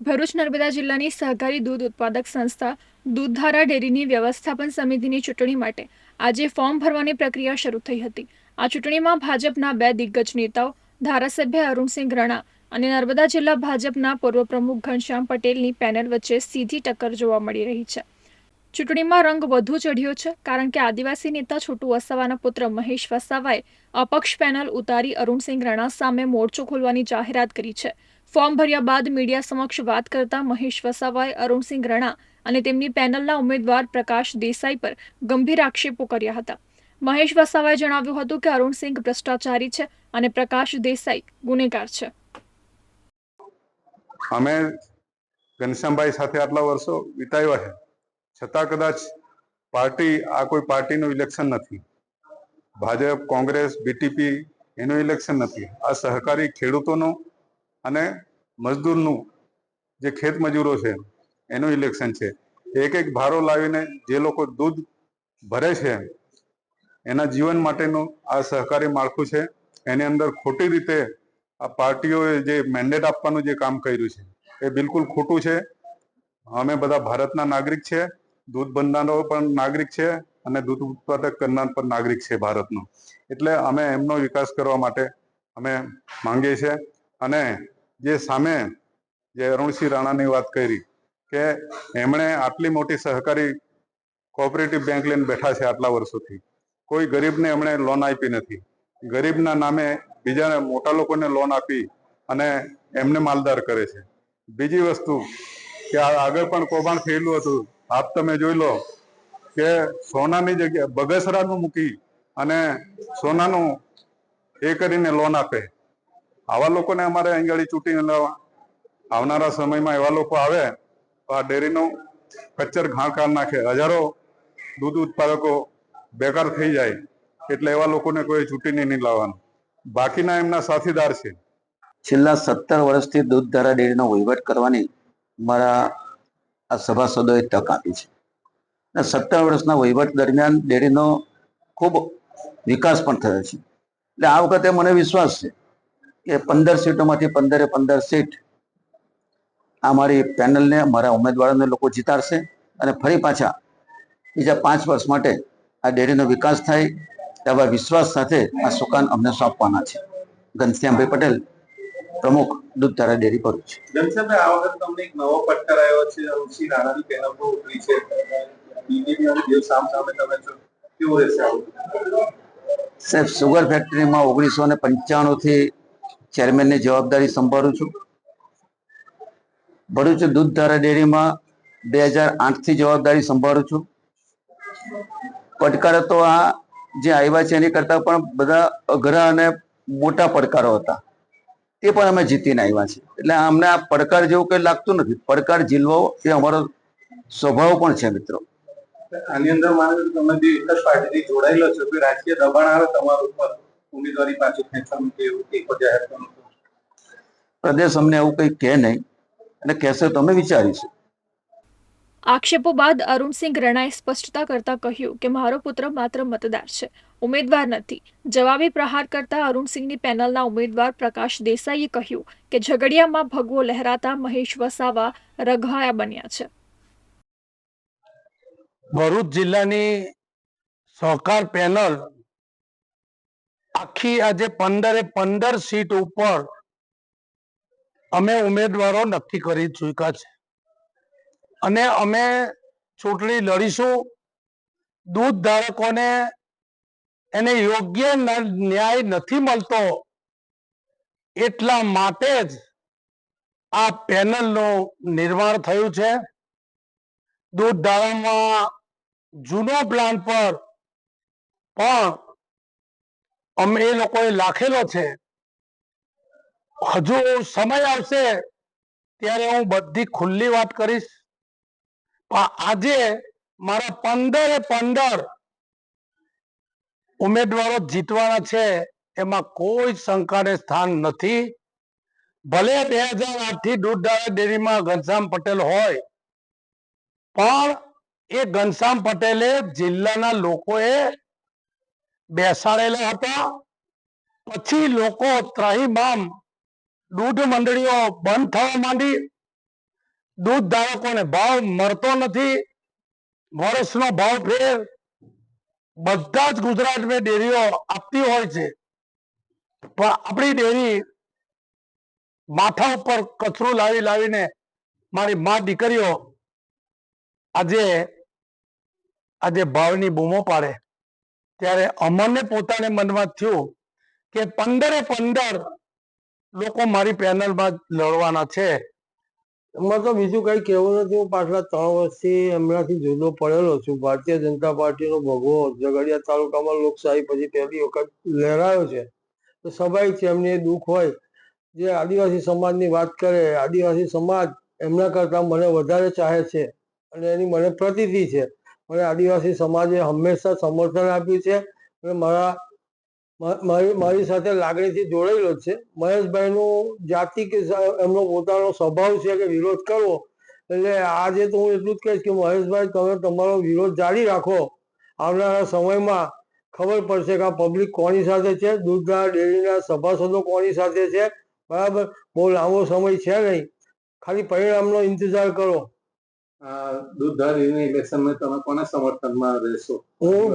ભરૂચ નર્મદા જિલ્લાની સહકારી દૂધ ઉત્પાદક સંસ્થા દૂધધારા ડેરીની વ્યવસ્થાપન સમિતિની ચૂંટણી માટે આજે ફોર્મ ભરવાની પ્રક્રિયા શરૂ થઈ હતી. આ ચૂંટણીમાં ભાજપના બે દિગ્ગજ નેતાઓ, ધારાસભ્ય અરુણસિંહ રણા અને નર્મદા જિલ્લા ભાજપના પૂર્વ પ્રમુખ ઘનશ્યામ પટેલની પેનલ વચ્ચે સીધી ટક્કર જોવા મળી રહી છે. ચૂંટણીમાં રંગ વધુ ચઢ્યો છે, કારણ કે આદિવાસી નેતા છોટુ વસાવાના પુત્ર મહેશ વસાવાએ અપક્ષ પેનલ ઉતારી અરુણસિંહ રણા સામે મોરચો ખોલવાની જાહેરાત કરી છે. ફોર્મ ભર્યા બાદ મીડિયા સમક્ષ વાત કરતા મહેશ વસાવાએ અરુણસિંહ રણા અને તેમની પેનલના ઉમેદવાર પ્રકાશ દેસાઈ પર ગંભીર આક્ષેપો કર્યા હતા. મહેશ વસાવાએ જણાવ્યું હતું કે અરુણસિંહ ભ્રષ્ટાચારી છે અને પ્રકાશ દેસાઈ ગુનેગાર છે. અમે ઘનશ્યામભાઈ સાથે આટલા વર્ષો વિતાવ્યા છે. છતાં કદાચ પાર્ટી, આ કોઈ પાર્ટીનું ઇલેક્શન નથી. ભાજપ, કોંગ્રેસ, બીટીપી, એનું ઇલેક્શન નથી. આ સહકારી ખેડૂતોનું અને મજદૂરનું જે ખેત મજૂરો છે, એનું ઇલેક્શન છે. એક એક ભારો લાવીને જે લોકો દૂધ ભરે છે, એના જીવન માટેનું આ સહકારી માળખું છે. એની અંદર ખોટી રીતે આ પાર્ટીઓએ જે મેન્ડેટ આપવાનું જે કામ કર્યું છે, એ બિલકુલ ખોટું છે. અમે બધા ભારતના નાગરિક છે, દૂધ બંધાનો પણ નાગરિક છે અને દૂધ ઉત્પાદક કરનાર પણ નાગરિક છે ભારતનો. એટલે અમે એમનો વિકાસ કરવા માટે અમે માંગીએ છીએ અને જે સામે જે અરુણસિંહ રાણાની વાત કરી કે એમણે આટલી મોટી સહકારી કોઓપરેટિવ બેંક લઈને બેઠા છે આટલા વર્ષોથી. કોઈ ગરીબને એમણે લોન આપી નથી. ગરીબના નામે બીજાને મોટા લોકોને લોન આપી અને એમને માલદાર કરે છે. બીજી વસ્તુ કે આગળ પણ કૌભાંડ થયેલું હતું. આપ તમે જોઈ લો કે સોનાની જગ્યાએ બગસરાનું મૂકી અને સોનાનું એ કરીને લોન આપે. આવા લોકોને અમારે અહીં ગાડી ચૂંટીને લાવવા આવનારા સમયમાં એવા લોકો આવે, તો આ ડેરીનું કચ્ચર ઘાણકાર નાખે. હજારો દૂધ ઉત્પાદકો બેકાર થઈ જાય, એટલે એવા લોકોને કોઈ ચૂંટીને નહીં લાવવાનું. બાકીના એમના સાથીદાર છે. છેલ્લા સત્તર વર્ષથી દૂધધારા ડેરીનો વહીવટ કરવાની મારા આ સભાસદોએ તક આપી છે. અને સત્તર વર્ષના વહીવટ દરમિયાન ડેરીનો ખૂબ વિકાસ પણ થયો છે. એટલે આ વખતે મને વિશ્વાસ છે કે પંદર સીટોમાંથી પંદરે પંદર સીટ આ મારી પેનલને મારા ઉમેદવારોને લોકો જીતાડશે અને ફરી પાછા બીજા પાંચ વર્ષ માટે આ ડેરીનો વિકાસ થાય એવા વિશ્વાસ સાથે આ સુકાન અમને સોંપવાના છે. ઘનશ્યામભાઈ પટેલ પ્રમુખ દૂધધારા ડેરી ભરૂચ. ઘનશ્યામભાઈ આ વખત તમને એક નવો પટ્ટર આવ્યો છે ઋષિ રાણાની પેનલ પર ઉતરી છે. બીજેપી અને દેવ સામ સામે તમે છો કેવું રહેશે સાહેબ સુગર ફેક્ટરીમાં ઓગણીસો ને પંચાણું થી ચેરમેનની જવાબદારી સંભાળું છું. ભરૂચ દૂધધારા ડેરીમાં બે હજાર આઠથી જવાબદારી સંભાળું છું. પડકારો તો આ જે આવ્યા છે એની કરતાં પણ બધા અઘરા અને મોટા પડકારો હતા. તે પણ અમે જીતીને આવ્યા છે એટલે અમને આ પડકાર જેવું કંઈ લાગતું નથી. પડકાર ઝીલવો એ અમારો સ્વભાવ પણ છે મિત્રો. આની અંદર માનો તમે એક જ પાર્ટીથી જોડાયેલો છો કે રાજકીય દબાણ આવે તમારા ઉપર? ઉમેદવારી પાછી ખેંચવાનું કે એવું ટેકો જાહેર કરવાનું પ્રદેશ અમને એવું કઈ કહે નહીં. અને કહેશે તો અમે વિચારીશું. આક્ષેપો બાદ અરુણસિંહ રણાએ સ્પષ્ટતા કરતા કહ્યું કે મારો પુત્ર માત્ર મતદાર છે. ઉમેદવાર નથી. જવાબી પ્રહાર કરતા અરુણસિંહની પેનલના ઉમેદવાર પ્રકાશ દેસાઈએ કહ્યું કે ઝઘડિયામાં ભગવો લહેરાતા મહેશ વસાવા રઘાયા બન્યા છે. ભરૂચ જિલ્લાની સહકાર પેનલ આખી આજે પંદરે પંદર સીટ ઉપર અમે ઉમેદવારો નક્કી કરી ચૂક્યા છે. અને અમે ચૂંટણી લડીશું. દૂધ ધારકોને એને યોગ્ય ન્યાય નથી મળતો એટલા માટે જ આ પેનલનું નિર્માણ થયું છે. દૂધ ધારામાં જૂનો પ્લાન પર પણ અમે એ લોકોએ લાખેલો છે. હજુ સમય આવશે ત્યારે હું બધી ખુલ્લી વાત કરીશ. પણ આજે મારા પંદરે પંદર ઉમેદવારો જીતવાના છે એમાં કોઈ શંકાને સ્થાન નથી. ભલે બે હજાર આઠથી દૂધધારા ડેરીમાં ઘનશ્યામ પટેલ હોય, પણ એ ઘનશ્યામ પટેલે જિલ્લાના લોકોએ બેસાડેલા હતા. પછી લોકો ત્રાહીમામ દૂધ મંડળીઓ બંધ થવા માંડી. દૂધ ધારકોને ભાવ મળતો નથી. વર્ષનો ભાવ ફેર. બધા જ ગુજરાતમાં ડેરીઓ આપતી હોય છે. પણ આપણી ડેરી માથા ઉપર કચરું લાવી લાવીને મારી મા દીકરીઓ આજે આજે ભાવની બૂમો પાડે. ત્યારે અમને પોતાને મનમાં થયું કે પંદરે પંદર લોકો મારી પેનલમાં લડવાના છે. એમાં તો બીજું કઈ કહેવું નથી. હું પાછલા ત્રણ વર્ષથી એમનાથી જુદો પડેલો છું. ભારતીય જનતા પાર્ટીનો ભગવો ઝઘડિયા તાલુકામાં લોકશાહી પછી પહેલી વખત લહેરાયો છે. તો સ્વાભાવિક છે એમને એ દુઃખ હોય. જે આદિવાસી સમાજની વાત કરે, આદિવાસી સમાજ એમના કરતા મને વધારે ચાહે છે અને એની મને પ્રતીતિ છે. મને આદિવાસી સમાજે હંમેશા સમર્થન આપ્યું છે. અને મારા મારી સાથે લાગણીથી જોડાયેલો છે. મહેશભાઈનું જાતિ કે એમનો પોતાનો સ્વભાવ છે કે વિરોધ કરવો, એટલે આજે તો હું એટલું જ કહીશ કે મહેશભાઈ, તમે તમારો વિરોધ જારી રાખો. આવનારા સમયમાં ખબર પડશે કે આ પબ્લિક કોની સાથે છે, દૂધના, ડેરીના સભાસદો કોની સાથે છે. બરાબર? બહુ લાંબો સમય છે નહીં. ખાલી પરિણામનો ઇંતજાર કરો. દૂધધારીની ઇલેક્શનમાં તમે કોના સમર્થનમાં રહેશો? હું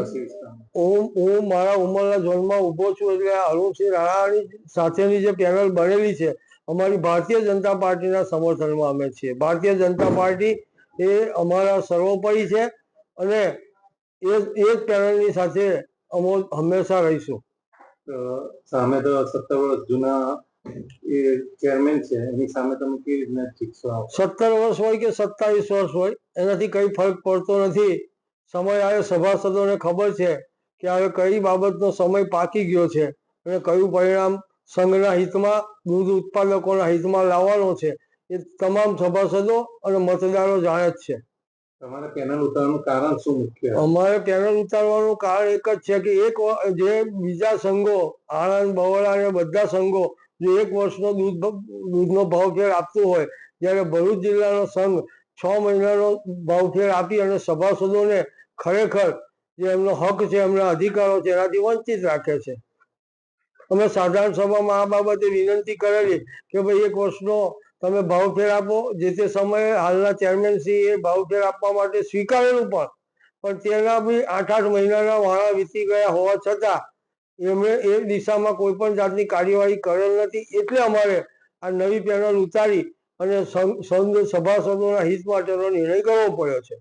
હું હું મારા ઉંમરના ઝોનમાં ઊભો છું એટલે અરુણસિંહ રાણાની સાથેની જે પેનલ બનેલી છે અમારી ભારતીય જનતા પાર્ટીના સમર્થનમાં અમે છીએ. ભારતીય જનતા પાર્ટી એ અમારા સર્વોપરી છે અને એ એ જ પેનલની સાથે અમે હંમેશા રહીશું. સામે તો સત્તર વર્ષ જૂના એ ચેરમેન છે એની સામે તમે કેવી રીતના શીખશો સત્તર વર્ષ હોય કે સત્તાવીસ વર્ષ હોય એનાથી કઈ ફરક પડતો નથી. સમય આવે સભાસદોને ખબર છે કે હવે કઈ બાબતનો સમય પાકી ગયો છે અને કયું પરિણામ સંઘના હિતમાં દૂધ ઉત્પાદકોના હિતમાં લાવવાનો છે. એ તમામ સભાસદો અને મતદારો જાણે જ છે. તમારે પેનલ ઉતારવાનું કારણ શું મુખ્ય? અમારે પેનલ ઉતારવાનું કારણ એક જ છે કે એક જે બીજા સંઘો આણંદ બવળા અને બધા સંઘો જો એક વર્ષનો દૂધ દૂધનો ભાવફેર આપતું હોય જ્યારે ભરૂચ જિલ્લાનો સંઘ છ મહિનાનો ભાવફેર આપી અને સભાસદોને ખરેખર જે એમનો હક છે, એમના અધિકારો છે, એનાથી વંચિત રાખે છે. અમે સાધારણ સભામાં આ બાબતે વિનંતી કરેલી કે ભાઈ એક વર્ષનો તમે ભાવફેર આપો, જે તે સમયે હાલના ચેરમેન શ્રી એ ભાવફેર આપવા માટે સ્વીકારેલું પણ પણ તેના બી આઠ આઠ મહિનાના વાળા વીતી ગયા હોવા છતાં એમણે એ દિશામાં કોઈ પણ જાતની કાર્યવાહી કરેલ નથી. એટલે અમારે આ નવી પેનલ ઉતારી અને સભાસદોના હિત માટેનો નિર્ણય કરવો પડ્યો છે.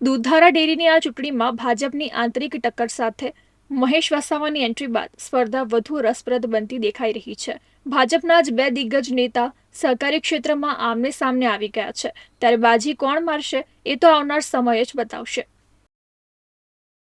દૂધધારા ડેરીની આ ચૂંટણીમાં ભાજપની આંતરિક ટક્કર સાથે મહેશ વસાવાની એન્ટ્રી બાદ સ્પર્ધા વધુ રસપ્રદ બનતી દેખાઈ રહી છે. ભાજપના જ બે દિગ્ગજ નેતા સહકારી ક્ષેત્રમાં આમને સામને આવી ગયા છે. ત્યારે બાજી કોણ મારશે એ તો આવનાર સમય જ બતાવશે.